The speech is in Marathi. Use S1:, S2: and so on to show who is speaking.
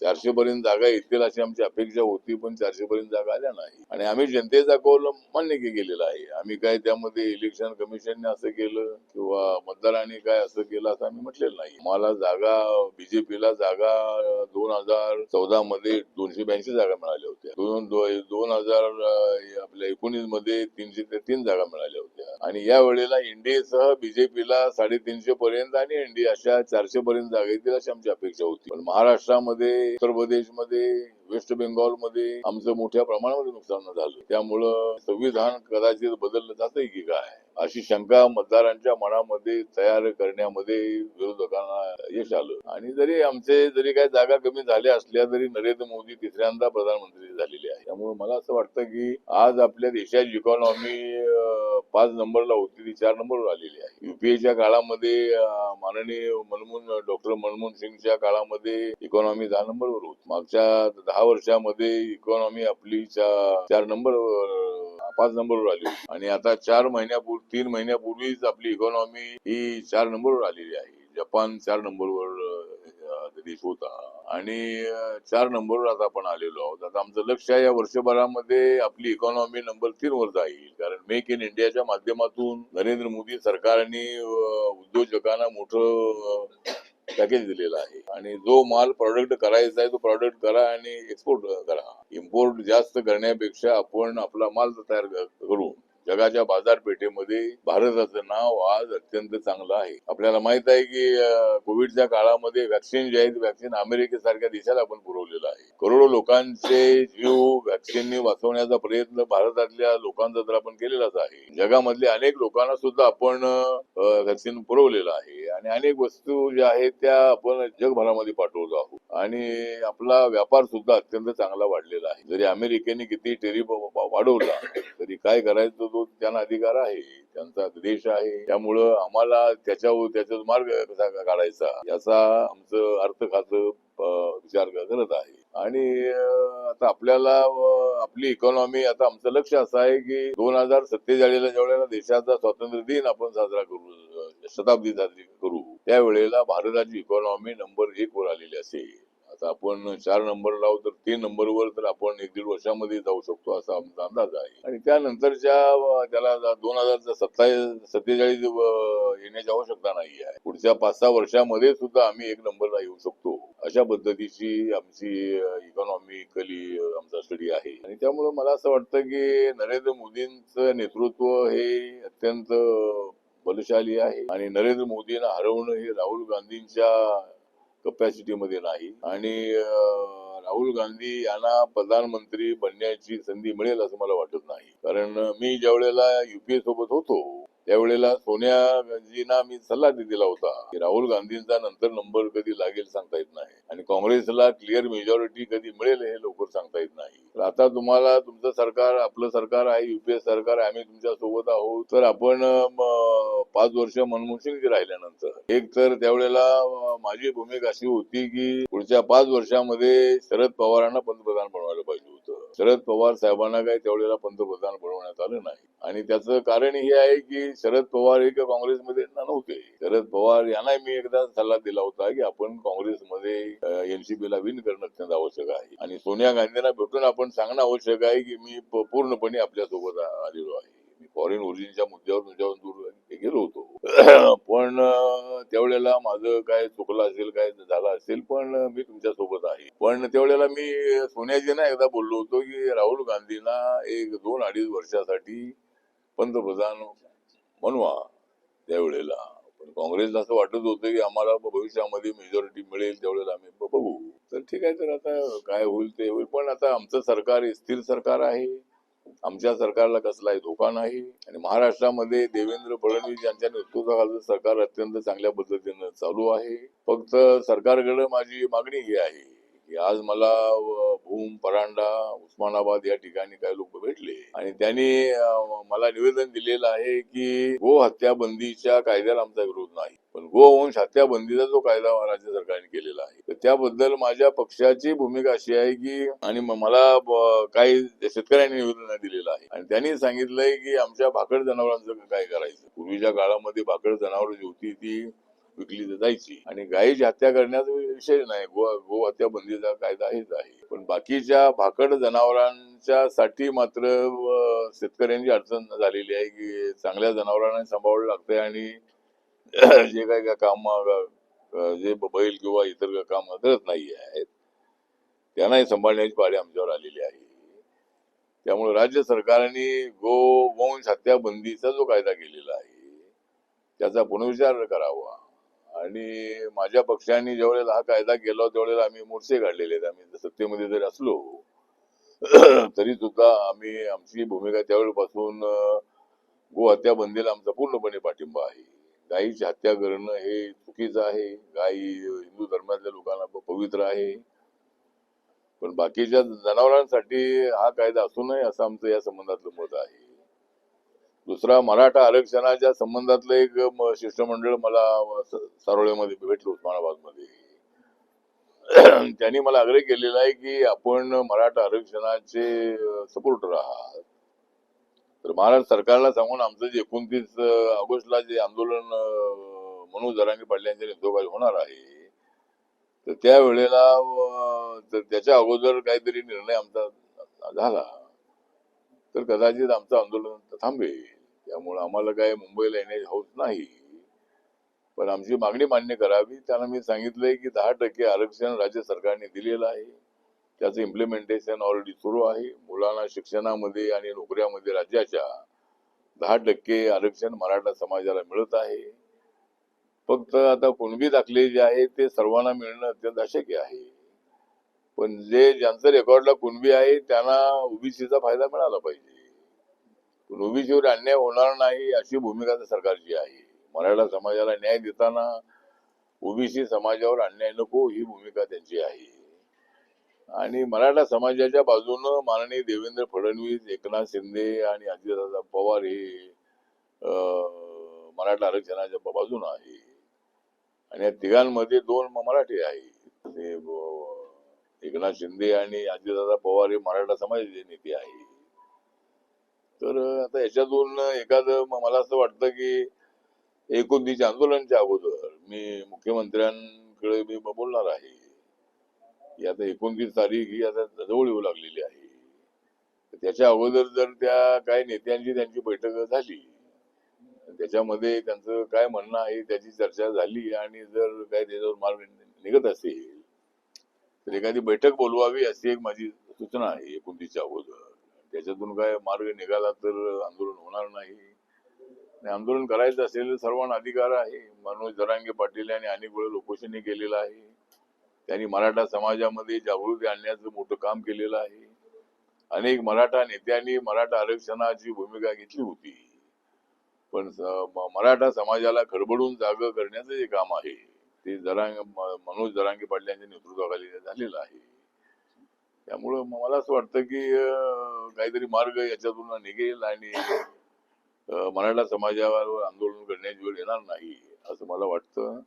S1: चारशे पर्यंत जागा येतील अशी आमची अपेक्षा होती पण चारशे पर्यंत जागा आल्या नाही. आणि आम्ही जनतेचा कौल मान्य केलेला आहे. आम्ही काय त्यामध्ये इलेक्शन कमिशनने असं केलं किंवा मतदारांनी काय असं केलं असं आम्ही म्हटलेलं नाही. मला जागा बीजेपीला जागा दोन हजार चौदा मध्ये दोनशे ब्याऐंशी जागा मिळाल्या होत्या. दोन दोन हजार आपल्या एकोणीसमध्ये तीनशे ते तीन जागा मिळाल्या होत्या. आणि या वेळेला एनडीएसह बीजेपीला साडेतीनशे पर्यंत आणि एनडीए अशा चारशे पर्यंत जागा येतील अशी आमची अपेक्षा होती. पण महाराष्ट्रामध्ये उत्तर प्रदेशमध्ये वेस्ट बेंगॉलमध्ये आमचं मोठ्या प्रमाणामध्ये नुकसान झालं. त्यामुळं संविधान कदाचित बदललं जातंय की काय? अशी शंका मतदारांच्या मनामध्ये तयार करण्यामध्ये विरोधकांना यश आलं. आणि जरी आमचे जरी काही जागा कमी झाल्या असल्या तरी नरेंद्र मोदी तिसऱ्यांदा प्रधानमंत्री झालेले आहे त्यामुळे मला असं वाटतं की आज आपल्या देशाची इकॉनॉमी पाच नंबरला होती ती चार नंबरवर आलेली आहे. युपीएच्या काळामध्ये माननीय मनमोहन डॉक्टर मनमोहन सिंगच्या काळामध्ये इकॉनॉमी दहा नंबरवर होती. मागच्या दहा वर्षामध्ये इकॉनॉमी आपली चार नंबरवर पाच नंबरवर आली. आणि आता चार महिन्यापूर्वी तीन महिन्यापूर्वीच आपली इकॉनॉमी ही चार नंबरवर आलेली आहे. जपान चार नंबरवर देश होता. आणि चार नंबरवर आता आपण आलेलो आहोत. आता आमचं लक्ष आहे या वर्षभरामध्ये आपली इकॉनॉमी नंबर तीन वर जाईल. कारण मेक इन इंडियाच्या माध्यमातून नरेंद्र मोदी सरकारने उद्योजकांना मोठं पॅकेज दिलेलं आहे. आणि जो माल प्रोडक्ट करायचा आहे तो प्रॉडक्ट करा आणि एक्सपोर्ट करा. इम्पोर्ट जास्त करण्यापेक्षा आपण आपला माल तयार करू. जगाच्या बाजारपेठेमध्ये भारताचं नाव आज अत्यंत चांगलं आहे. आपल्याला माहीत आहे की कोविडच्या काळामध्ये व्हॅक्सिन जे आहेत व्हॅक्सिन अमेरिकेसारख्या देशाला आपण पुरवलेलं आहे. करोडो लोकांचे जीव व्हॅक्सिनने वाचवण्याचा प्रयत्न भारतातल्या लोकांचा तर आपण केलेलाच आहे. जगामधल्या अनेक लोकांना सुद्धा आपण व्हॅक्सिन पुरवलेलं आहे. आणि अनेक वस्तू ज्या आहेत त्या आपण जगभरामध्ये पाठवतो आहोत. आणि आपला व्यापार सुद्धा अत्यंत चांगला वाढलेला आहे. जरी अमेरिकेने किती टेरिफ वाढवला तरी काय करायचं तो त्यांना अधिकार आहे त्यांचा देश आहे त्यामुळं आम्हाला त्याच्यावर त्याचा मार्ग कसा काढायचा याचा आमचं अर्थ खातं विचार करत आहे. आणि आता आपल्याला आपली इकॉनॉमी आता आमचं लक्ष असं आहे की दोन हजार सत्तेचाळीसला ज्या देशाचा स्वातंत्र्य दिन आपण साजरा करू शताब्दी साजरी करू त्यावेळेला भारताची इकॉनॉमी नंबर एक वर आलेली असेल. आता आपण चार नंबर लावू तर तीन नंबरवर तर आपण एक दीड वर्षामध्ये जाऊ शकतो असा आमचा अंदाज आहे. आणि त्यानंतरच्या त्याला दोन हजार सत्तावीस सत्तेचाळीस येण्याची आवश्यकता नाही आहे पुढच्या पाच सहा वर्षामध्ये सुद्धा आम्ही एक नंबरला येऊ शकतो. अशा पद्धतीची आमची इकॉनॉमिकली आमचा स्टडी आहे. आणि त्यामुळे मला असं वाटतं की नरेंद्र मोदींचं नेतृत्व हे अत्यंत बलशाली आहे. आणि नरेंद्र मोदींना हरवणं हे राहुल गांधींच्या कपॅसिटीमध्ये नाही. आणि राहुल गांधी यांना प्रधानमंत्री बनण्याची संधी मिळेल असं मला वाटत नाही. कारण मी ज्या वेळेला युपीए सोबत होतो त्यावेळेला सोनिया गांधींना मी सल्ला दिला होता. की राहुल गांधींचा नंतर नंबर कधी लागेल सांगता येत नाही. आणि काँग्रेसला क्लिअर मेजॉरिटी कधी मिळेल हे लवकर सांगता येत नाही. आता तुम्हाला तुमचं सरकार आपलं सरकार आहे युपीए सरकार आहे आम्ही तुमच्यासोबत आहोत. तर आपण पाच वर्ष मनमोहन सिंगजी राहिल्यानंतर. एक तर त्यावेळेला माझी भूमिका अशी होती की पुढच्या पाच वर्षामध्ये शरद पवारांना पंतप्रधान बनवायला पाहिजे शरद पवार साहेबांना काही त्यावेळेला पंतप्रधान बनवण्यात आलं नाही. आणि त्याचं कारण हे आहे की शरद पवार हे काँग्रेसमध्ये नव्हते. शरद पवार यांना मी एकदा सल्ला दिला होता की आपण काँग्रेसमध्ये एनसीपी ला विन करणं अत्यंत आवश्यक आहे. आणि सोनिया गांधींना भेटून आपण सांगणं आवश्यक आहे की मी पूर्णपणे आपल्यासोबत आलेलो आहे. मी फॉरेन ओरिजिनच्या मुद्द्यावर तुमच्यावर दूर गेलो होतो. पण त्यावेळेला माझं काय चुकलं असेल काय झालं असेल पण मी तुमच्यासोबत आहे. पण त्यावेळेला मी सोनियाजींना एकदा बोललो होतो की राहुल गांधींना एक दोन अडीच वर्षासाठी पंतप्रधान बनवा त्यावेळेला. पण काँग्रेसला असं वाटत होतं की आम्हाला भविष्यामध्ये मेजॉरिटी मिळेल त्यावेळेला आम्ही बघू. तर ठीक आहे तर आता काय होईल ते होईल. पण आता आमचं सरकार स्थिर सरकार आहे. आमच्या सरकारला कसलाही धोका नाही. आणि महाराष्ट्रामध्ये देवेंद्र फडणवीस यांच्या नेतृत्वाखालचं सरकार अत्यंत चांगल्या पद्धतीनं चालू आहे. फक्त सरकारकडे माझी मागणी ही आहे. की आज मला भूम परांडा उस्मानाबाद या ठिकाणी काही लोक भेटले. आणि त्यांनी मला निवेदन दिलेलं आहे की गो हत्या बंदीच्या कायद्याला आमचा विरोध नाही. पण गोवंश हत्या बंदीचा जो कायदा राज्य सरकारने केलेला आहे तर त्याबद्दल माझ्या पक्षाची भूमिका अशी आहे की आणि मला काही शेतकऱ्यांनी निवेदन दिलेलं आहे. आणि त्यांनी सांगितलंय की आमच्या भाकड जनावरांचं काय करायचं? पूर्वीच्या काळामध्ये भाकड जनावर जी होती ती विकली तर जायची. आणि गायीची हत्या करण्याचा विषय नाही. गो गो हत्या बंदीचा कायदा हेच आहे. पण बाकीच्या भाकड जनावरांच्या साठी मात्र शेतकऱ्यांची अडचण झालेली आहे की चांगल्या जनावरांना सांभाळावं लागतंय आणि जे काही का काम जे बैल किंवा इतर काम करत नाही आहेत त्यांनाही सांभाळण्याची पाळी आमच्यावर आलेली आहे. त्यामुळे राज्य सरकारने गो वंश हत्या बंदीचा जो कायदा केलेला आहे त्याचा पुनर्विचार करावा. आणि माझ्या पक्षाने ज्यावेळेला हा कायदा केला त्यावेळेला आम्ही मोर्चे काढलेले आहेत. आम्ही सत्तेमध्ये जरी असलो तरी सुद्धा आम्ही आमची भूमिका त्यावेळेपासून गो हत्या बंदीला आमचा पूर्णपणे पाठिंबा आहे. गायीची हत्या करणं हे चुकीचं आहे. गायी हिंदू धर्मातल्या लोकांना पवित्र आहे. पण बाकीच्या जनावरांसाठी हा कायदा असू नये असं आमचं या संबंधातलं मत आहे. दुसरा मराठा आरक्षणाच्या संबंधातलं एक शिष्टमंडळ मला सारोळ्यामध्ये भेटलं उस्मानाबादमध्ये. त्यांनी मला आग्रह केलेला आहे की आपण मराठा आरक्षणाचे सपोर्टर आहात तर महाराष्ट्र सरकारला सांगून आमचं जे एकोणतीस ऑगस्टला जे आंदोलन मनोज जरांगे पाटील यांच्या नेतृत्वाखाली होणार आहे तर त्यावेळेला तर त्याच्या अगोदर काहीतरी निर्णय आमचा झाला. तर कदाचित आमचं आंदोलन थांबेल. त्यामुळे आम्हाला काय मुंबईला येण्याची हौस नाही. पण आमची मागणी मान्य करावी. त्यांना मी सांगितलंय की दहा टक्के आरक्षण राज्य सरकारने दिलेलं आहे. त्याचं इम्प्लिमेंटेशन ऑलरेडी सुरू आहे. मुलांना शिक्षणामध्ये आणि नोकऱ्यामध्ये राज्याच्या दहा टक्के आरक्षण मराठा समाजाला मिळत आहे. फक्त आता कुणबी दाखले जे आहे ते सर्वांना मिळणं अत्यंत अशक्य आहे. पण जे ज्यांचं रेकॉर्डला कुणबी आहे त्यांना ओबीसीचा फायदा मिळाला पाहिजे. पण अन्याय होणार नाही अशी भूमिका त्या सरकारची आहे. मराठा समाजाला न्याय देताना ओबीसी समाजावर अन्याय नको ही भूमिका त्यांची आहे. आणि मराठा समाजाच्या बाजूनं माननीय देवेंद्र फडणवीस एकनाथ शिंदे आणि अजितदादा पवार हे अं, मराठा आरक्षणाच्या बाजून आहे. आणि या तिघांमध्ये दोन मराठी आहेत ते एकनाथ शिंदे आणि अजितदादा पवार हे मराठा समाजाचे नेते आहे. तर आता याच्यातून एखादं मला असं वाटतं की एकोणतीस आंदोलनच्या अगोदर मी मुख्यमंत्र्यांकडे मी बोलणार आहे. की आता एकोणतीस तारीख ही आता जवळ येऊ लागलेली आहे. त्याच्या अगोदर जर त्या काही नेत्यांची त्यांची बैठक झाली त्याच्यामध्ये त्यांचं काय म्हणणं आहे त्याची चर्चा झाली आणि जर काय त्याच्यावर मार्ग निघत असेल तर एखादी बैठक बोलवावी अशी एक माझी सूचना आहे एकोणतीसच्या अगोदर. त्याच्यातून काय मार्ग निघाला तर आंदोलन होणार नाही. आणि आंदोलन करायचं असेल तर सर्वांना अधिकार आहे. मनोज धरांगे पाटील यांनी अनेक वेळा उपोषणही केलेलं आहे. त्यांनी मराठा समाजामध्ये जागृती आणण्याचं मोठं काम केलेलं आहे. अनेक मराठा नेत्यांनी मराठा आरक्षणाची भूमिका घेतली होती. पण मराठा समाजाला खडबडून जाग करण्याचं जे काम आहे ते जरांग मनोज जरांगे पाटील यांच्या नेतृत्वाखाली झालेलं आहे. त्यामुळं मला असं वाटतं की काहीतरी मार्ग याच्यातून निघेल आणि मराठा समाजावर आंदोलन करण्याची वेळ येणार नाही असं मला वाटतं.